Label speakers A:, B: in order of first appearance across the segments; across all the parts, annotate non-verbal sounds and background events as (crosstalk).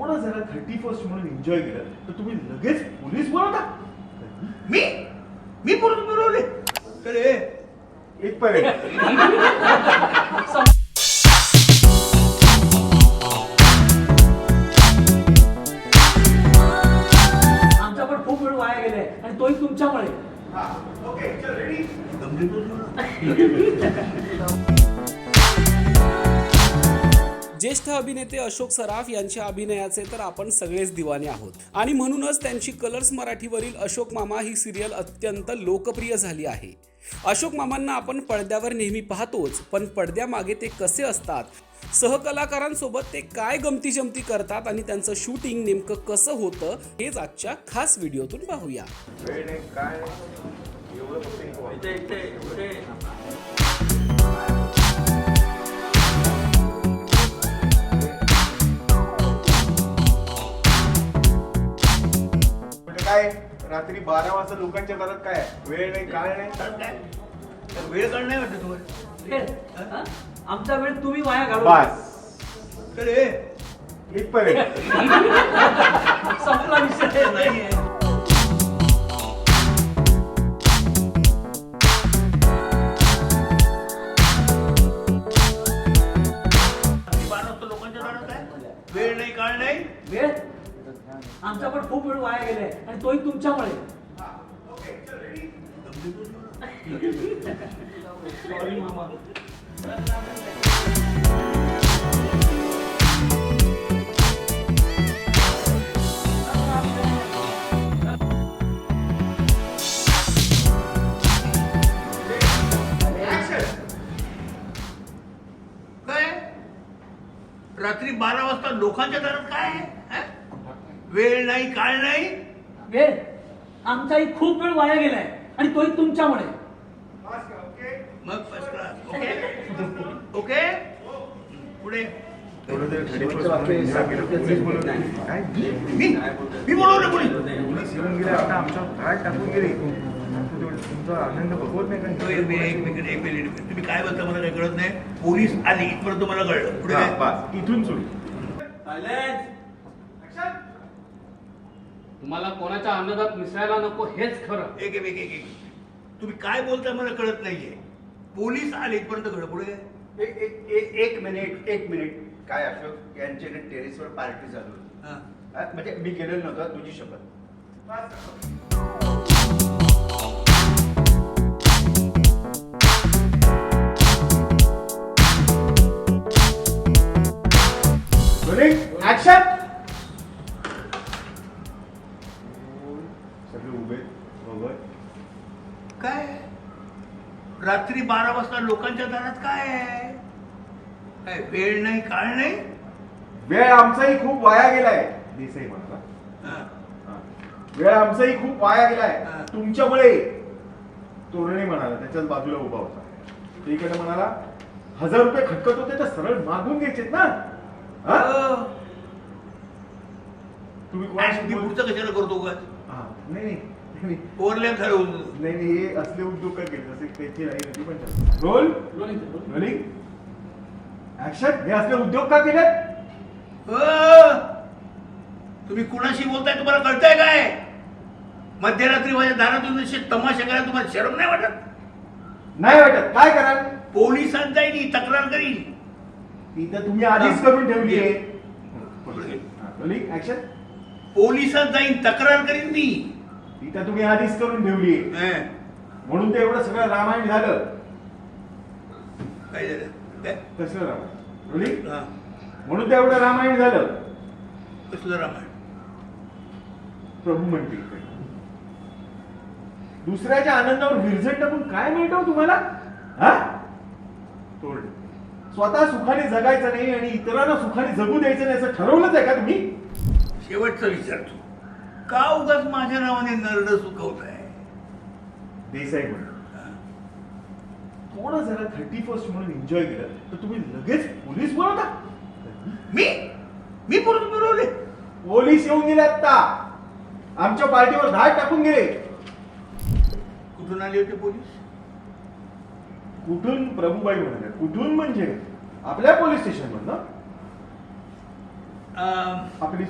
A: थोडं जरा thirty first म्हणून एन्जॉय केलं. तर तुम्ही लगेच पोलीस बोलवता?
B: मी? मी मिळवले अरे
A: एक पर्यंत
C: आमचा पण खूप वेळ वाया गेलाय आणि तोही तुमच्यामुळे.
A: ओके चल रेडी (laughs)
D: ज्येष्ठ अभिनेते अशोक सराफ यांच्या अभिनयाचे तर आपण सगळेच दिवाने आहोत. आणि म्हणूनच त्यांची कलर्स मराठीवरील अशोक मामा ही सिरियल अत्यंत लोकप्रिय झाली आहे. अशोक मामांना आपण पडद्यावर नेहमी पाहतोच पण पडद्यामागे ते कसे असतात? सहकलाकारांसोबत ते काय गमती जमती करतात आणि त्यांचं शूटिंग नेमकं कसं होतं हेच आजच्या खास व्हिडिओतून पाहूया.
A: काय? काय रात्री बारा वाजता लोकांच्या घरात काय आहे? वेळ नाही काय नाही?
B: वेळ काढ नाही वाटत तुम्हाला?
C: वेळ? हा? आमचा वेळ तुम्ही वाया घालू
A: बस.
B: अरे
A: इथपर्यंत.
C: संपला विषय.
B: नाही आहे रात्री बारा वाजता लोकांच्या दारात आहे वेळ नाही काळ नाही?
C: वेळ? आमचा पण खूप वेळ वाया गेलाय आणि तोही तुमच्यामुळे. सॉरी मामा.
B: काय? रात्री बारा वाजता लोकांच्या दारात काय आहे? वेळ नाही काळ नाही.
C: वेळ. आमचाही खूप वेळ वाया गेलाय आणि तोही तुमच्यामुळे.
B: मग फर्स्ट क्लास ओके ओके पुढे.
A: थोडं जर 31st म्हणून enjoy केलं, पोलीस बोलवले. काय?
B: मी बोलवलं कोणी?
A: तुमचा आनंद बघवत नाही
B: एक मिनिट एक मिनिट एक मिनिट. तुम्ही काय बोलता मला काही कळत नाही? पोलीस आली इथपर्यंत मला कळलं. पुढे
A: इथून सुरू
E: तुम्हाला कोणाच्या आनंदात मिसळायला नको हेच खरं.
B: एक एक एक एक एक. तुम्ही काय बोलता मला कळत नाहीये. पोलीस आले इथपर्यंत पुढे काय
F: एक एक- एक एक मिनिट एक मिनिट. काय अशोक यांच्या टेरेसवर पार्टी चालू होती.
B: हा.
F: हा, म्हणजे मी गेलेलो नव्हतो तुझी शपथ.
B: रात्री बारा वाजता लोकांच्या दारात काय आहे? काय वेळ नाही काळ नाही?
A: वेळ आमचाही खूप वाया गेलाय देसाई म्हणता.
B: हा.
A: वेळ आमचाही खूप वाया गेलाय.
B: हा.
A: तुमच्यामुळे तोरणे म्हणाला त्याच्याच बाजूला उभा होता. ते इकडे म्हणाला हजार रुपये खटकत होते तर सरळ मागून घ्यायचेत ना? हा? तुम्ही
B: मी पुढचं कशाला करतो उगाच?
A: हा, नाही नाही, नाही
B: ओव्हरलॅप झालं होतं.
A: नाही नाही, हे असले उद्योग काय केले? जसे त्याची नाही होती पण. रोल? रोलिंग? ऍक्शन हे असले उद्योग का केले?
B: तुम्ही कुणाशी बोलताय तुम्हाला कळतंय काय? मध्यरात्री माझ्या दारातून असे तमाशा करायला तुम्हाला शरम नाही वाटत?
A: नाही वाटत. काय कराल?
B: पोलिसांत जाईल तक्रार करील.
A: ती तर तुम्ही आधीच करून ठेवली आहे. ऍक्शन
B: पोलिसात जाईन तक्रार करीन मी.
A: ती तर तुम्ही आधीच करून ठेवली. म्हणून ते एवढं सगळं रामायण झालं.
B: काय झालं? काय?
A: कसलं रामायण?
B: हा,
A: म्हणून ते एवढं रामायण झालं.
B: कसलं रामायण?
A: प्रभू म्हणते इकडे. दुसऱ्याच्या आनंदावर विरजण टाकून काय मिळतं हो तुम्हाला? हा? तोड. स्वतः सुखाने जगायचं नाही आणि इतरांना सुखाने जगू द्यायचं नाही असं ठरवलंच आहे का तुम्ही?
B: शेवटचं विचारतो का उगाच माझ्या नावाने नरड सुकवत आहे
A: देसाई म्हणून थोडं जरा थर्टी फर्स्ट म्हणून एन्जॉय केलं? तर तुम्ही लगेच पोलीस बोलवता.
B: मी? मी परत मिळवले
A: पोलीस येऊन गेले आता आमच्या पार्टीवर धाड टाकून गेले.
B: कुठून आले होते पोलीस?
A: कुठून? प्रभूबाई म्हणाले कुठून म्हणजे? आपल्या पोलीस स्टेशन मधनं
B: अं,
A: आपली?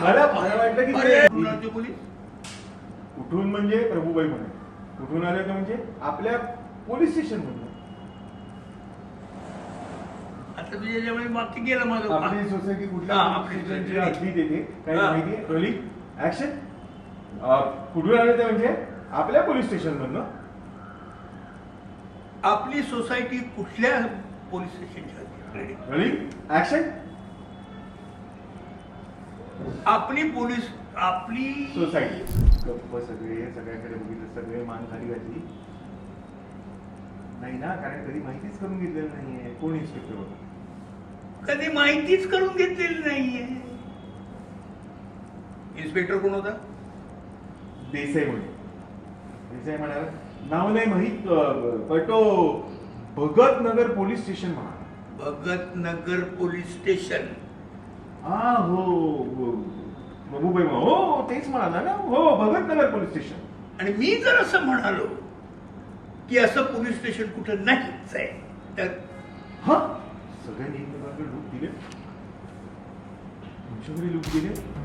A: मला मला वाटलं की
B: पोलीस
A: कुठून म्हणजे? प्रभूबाई म्हणे. कुठून आले ते म्हणजे? आपल्या पोलीस स्टेशन मधून.
B: आता तुझ्या ज्यावेळी बाकी गेलं माझं.
A: आपली सोसायटी कुठल्या
B: हा,
A: पोलीस
B: आपली
A: स्टेशनची. हद्दीत येते काही
B: हा.
A: माहिती? रोलिंग ऍक्शन कुठून आले ते म्हणजे? आपल्या पोलीस स्टेशन मधनं.
B: आपली सोसायटी कुठल्या पोलीस स्टेशनच्या हद्दीत?
A: ऍक्शन
B: आपली पोलीस आपली
A: सोसायटी गप्प सगळे सगळ्याकडे बघितलं सगळे मान खाली घातली. नाही ना कारण कधी माहितीच करून घेतलेलं नाहीये. कोण इन्स्पेक्टर होता
B: कधी माहितीच करून घेतलेली नाहीये. इन्स्पेक्टर कोण होता?
A: देसाई म्हणून देसाई म्हणाल नाव नाही माहीत तो भगत नगर पोलीस स्टेशन म्हणा.
B: Bhagat Nagar police station.
A: हा हो. हो. म्हण- हो तेच म्हणाला ना. हो भगत नगर पोलीस स्टेशन.
B: आणि मी जर असं म्हणालो की असं पोलीस स्टेशन कुठं नाहीच आहे तर?
A: हा? सगळ्यांनी एकमेकांकडे लूक दिले. तुमच्याकडे लूक दिले?